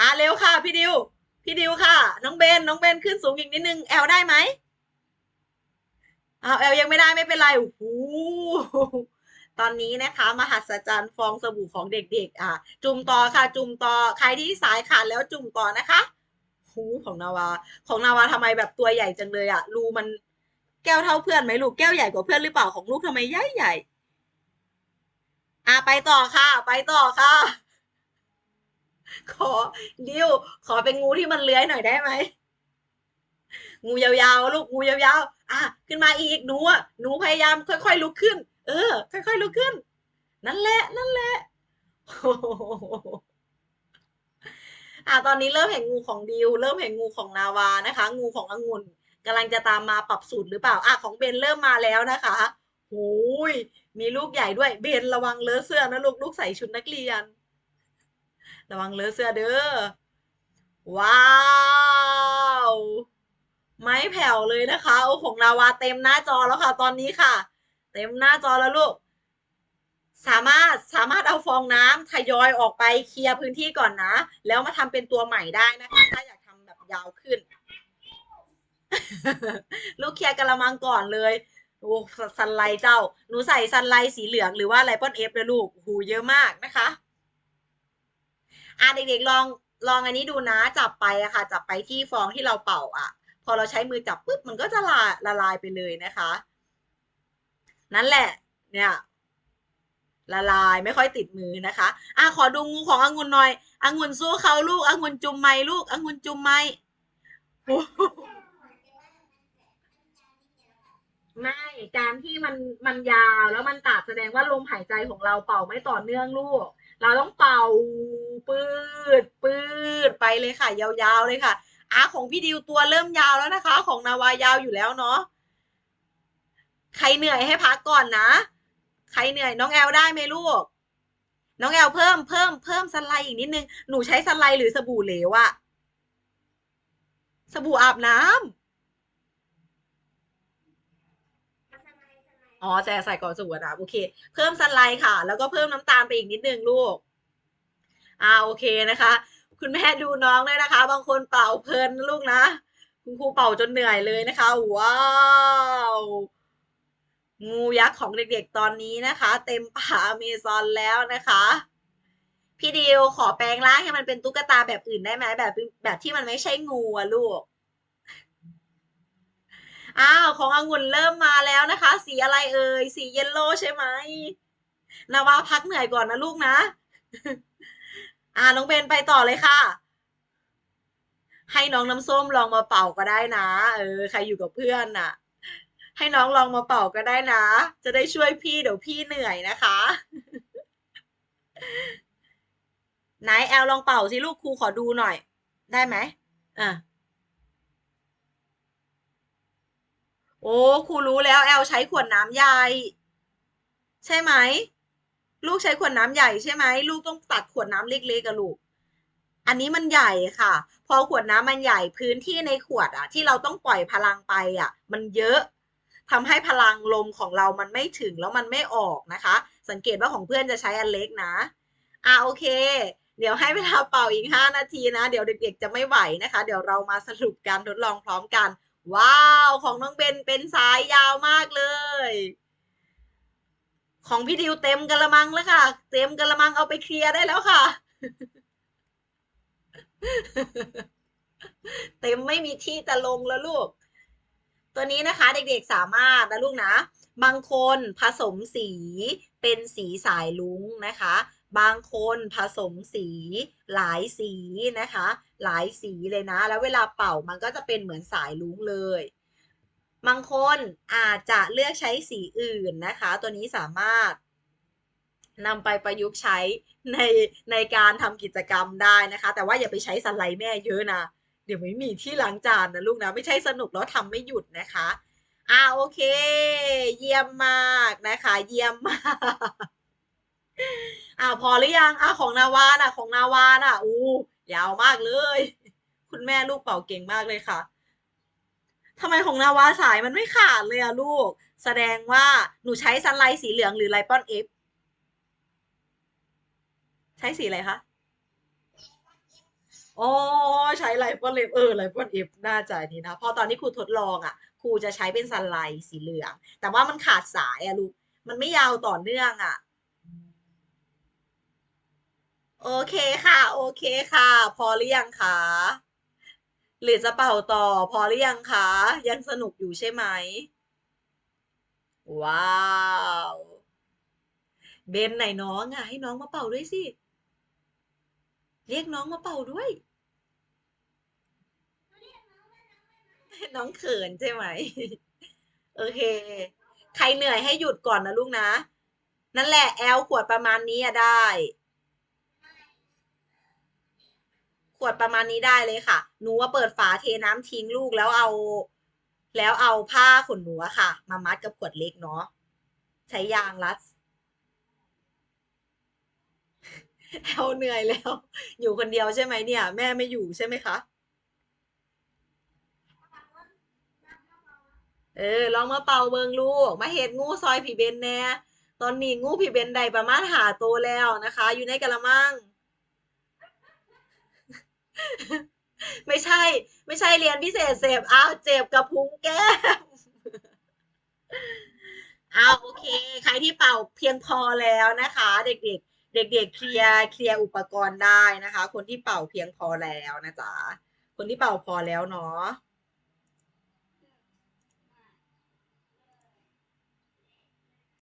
อ่าเร็วค่ะ พี่ดิว พี่ดิวค่ะ น้องเบน น้องเบนขึ้นสูงอีกนิดนึงแอลได้ไหมอ้าแอลยังไม่ได้ไม่เป็นไรโอ้โหตอนนี้นะคะ มหัศจรรย์ฟองสบู่ของเด็กๆ อะ จุ่มต่อค่ะ จุ่มต่อใครที่สายขาดแล้วจุ่มต่อนะคะหูของนาวา ของนาวาทำไมแบบตัวใหญ่จังเลยอะรูมันแก้วเท่าเพื่อนไหมลูกแก้วใหญ่กว่าเพื่อนหรือเปล่าของลูกทำไมใหญ่ใหญ่อะไปต่อค่ะ ไปต่อค่ะ ขอดิวขอเป็นงูที่มันเลื้อยหน่อยได้ไหมงูยาวๆ ลูกงูยาวๆ อะ ขึ้นมาอีกหนูอะหนูพยายามค่อยๆลุกขึ้น เออ ค่อยๆลุกขึ้น นั่นแหละ นั่นแหละอะตอนนี้เริ่มเห็นงูของดิว เริ่มเห็นงูของนาวานะคะ งูขององุ่นกำลังจะตามมาปรับสูตรหรือเปล่า อะของเบนเริ่มมาแล้วนะคะโอ้ยมีลูกใหญ่ด้วย เบนระวังเลอะเสื้อนะลูกลูกใส่ชุดนักเรียน ระวังเลอะเสื้อเด้อ ว้าว ไม่แผ่วเลยนะคะโอ้ของนาวาเต็มหน้าจอแล้วค่ะ ตอนนี้ค่ะ เต็มหน้าจอแล้วลูก สามารถสามารถเอาฟองน้ำทยอยออกไปเคลียร์พื้นที่ก่อนนะ แล้วมาทำเป็นตัวใหม่ได้นะคะ ถ้าอยากทำแบบยาวขึ้น ลูกเคลียร์กระมังก่อนเลยโอ้ซันไลเจ้า หนูใส่ซันไลสีเหลืองหรือว่าไลปอนเอฟเลยลูก หูเยอะมากนะคะ อะเด็กๆลองลองอันนี้ดูนะจับไปอะค่ะ จับไปที่ฟองที่เราเป่าอะพอเราใช้มือจับปุ๊บมันก็จะละละลายไปเลยนะคะ นั่นแหละเนี่ยละลายไม่ค่อยติดมือนะคะ อะขอดูงูขององุ่นหน่อยองุ่นสู้เขาลูกองุ่นจุ่มไม้ลูกองุ่นจุ่มไม้โอ้โห ไม่การที่มันมันยาวแล้วมันตัดแสดงว่าลมหายใจของเราเป่าไม่ต่อเนื่องลูก เราต้องเป่าปืดปืดไปเลยค่ะ ยาวๆเลยค่ะอะของพี่ดิวตัวเริ่มยาวแล้วนะคะ ของนาวายาวอยู่แล้วเนาะใครเหนื่อยให้พักก่อนนะ ใครเหนื่อยน้องแอลได้ไหมลูก น้องแอลเพิ่มเพิ่มเพิ่มสไลด์อีกนิดนึงหนูใช้สไลด์หรือสบู่เหลวอะสบู่อาบน้ำ อ๋อใส่ใส่ก่อนสบู่อาบน้ำโอเค เพิ่มสไลด์ค่ะ แล้วก็เพิ่มน้ำตาลไปอีกนิดนึงลูก อ่าโอเคนะคะ คุณแม่ดูน้องด้วยนะคะ บางคนเป่าเพลินลูกนะคุณครูเป่าจนเหนื่อยเลยนะคะ ว้าวงูยักษ์ของเด็กๆตอนนี้นะคะ เต็มป่าอเมซอนแล้วนะคะ พี่ดิวขอแปลงร่างให้มันเป็นตุ๊กตาแบบอื่นได้ไหมแบบแบบที่มันไม่ใช่งูอะลูก อ้าวขององุ่นเริ่มมาแล้วนะคะ สีอะไรเอ่ยสีเยลโล่ใช่ไหมนาวาพักเหนื่อยก่อนนะลูกนะ อ่าน้องเบนไปต่อเลยค่ะ ให้น้องน้ำส้มลองมาเป่าก็ได้นะ เออ ใครอยู่กับเพื่อนน่ะ ให้น้องลองมาเป่าก็ได้นะ จะได้ช่วยพี่เดี๋ยวพี่เหนื่อยนะคะไหนแอลลองเป่าสิลูกครูขอดูหน่อย ได้ไหมอะ โอ้ครูรู้แล้วแอลใช้ขวดน้ำใหญ่ ใช่ไหม ลูกใช้ขวดน้ำใหญ่ใช่ไหมลูกต้องตัดขวดน้ำเล็กๆกับลูก อันนี้มันใหญ่ค่ะ พอขวดน้ำมันใหญ่พื้นที่ในขวดอะที่เราต้องปล่อยพลังไปอะมันเยอะทำให้พลังลมของเรามันไม่ถึงแล้วมันไม่ออกนะคะ สังเกตว่าของเพื่อนจะใช้อันเล็กนะอ่าโอเค เดี๋ยวให้เวลาเป่าอีกห้านาทีนะ เดี๋ยวเด็กๆจะไม่ไหวนะคะ เดี๋ยวเรามาสรุปการทดลองพร้อมกัน ว้าว ของน้องเบนเป็นสายยาวมากเลย ของพี่ดิวเต็มกระมังแล้วค่ะ เต็มกระมังเอาไปเคลียร์ได้แล้วค่ะ เต็มไม่มีที่จะลงแล้วลูก ตัวนี้นะคะ เด็กๆสามารถนะลูกนะ บางคนผสมสีเป็นสีสายลุ้งนะคะ บางคนผสมสีหลายสีนะคะ หลายสีเลยนะ แล้วเวลาเป่ามันก็จะเป็นเหมือนสายลุ้งเลย บางคนอาจจะเลือกใช้สีอื่นนะคะ ตัวนี้สามารถนำไปประยุกต์ใช้ในในการทำกิจกรรมได้นะคะ แต่ว่าอย่าไปใช้สไลด์แม่เยอะนะ เดี๋ยวไม่มีที่ล้างจานนะลูกนะ ไม่ใช่สนุกแล้วทำไม่หยุดนะคะอ่าโอเค เยี่ยมมากนะคะ เยี่ยมมาก อ่าวพอหรือยังอ่าวของนาวาน่ะ ของนาวาน่ะอู้ยาวมากเลย คุณแม่ลูกเป่าเก่งมากเลยค่ะทำไมของนาวาสายมันไม่ขาดเลยอะลูก แสดงว่าหนูใช้ซันไลท์สีเหลืองหรือไลปอนเอฟใช้สีอะไรคะอ๋อใช้ไลฟ์อนเล็บเออไลฟ์อนเอฟน่าจะนี่นะพอตอนที่ครูทดลองอะครูจะใช้เป็นซันไลท์สีเหลือง แต่ว่ามันขาดสายอะลูก มันไม่ยาวต่อเนื่องอะ โอเคค่ะ โอเคค่ะ พอหรือยังคะหรือจะเป่าต่อ พอหรือยังคะยังสนุกอยู่ใช่ไหม ว้าวเบนไหนน้องอะให้น้องมาเป่าด้วยสิเรียกน้องมาเป่าด้วย น้องเขินใช่ไหม โอเค ใครเหนื่อยให้หยุดก่อนนะลูกนะ นั่นแหละแอลขวดประมาณนี้อะได้ ขวดประมาณนี้ได้เลยค่ะ หนูว่าเปิดฝาเทน้ำทิ้งลูกแล้วเอา แล้วเอาผ้าขนหนูอะค่ะ มามัดกับขวดเล็กเนาะใช้ยางรัดแอลเหนื่อยแล้ว อยู่คนเดียวใช่ไหมเนี่ย แม่ไม่อยู่ใช่ไหมคะเออลองมาเป่าเบิงลูก มาเห็ดงูซอยผีเบนแน่ตอนนี้งูผีเบนได้ประมาณหาโตวแล้วนะคะ อยู่ในกะละมัง ไม่ใช่ ไม่ใช่เรียนพิเศษเสพอ้าวเจ็บกระพุ้งแก้มอ้าวโอเค ใครที่เป่าเพียงพอแล้วนะคะ เด็ก ๆ เด็ก ๆ เคลียร์เคลียร์อุปกรณ์ได้นะคะ คนที่เป่าเพียงพอแล้วนะจ๊ะคนที่เป่าพอแล้วเนาะ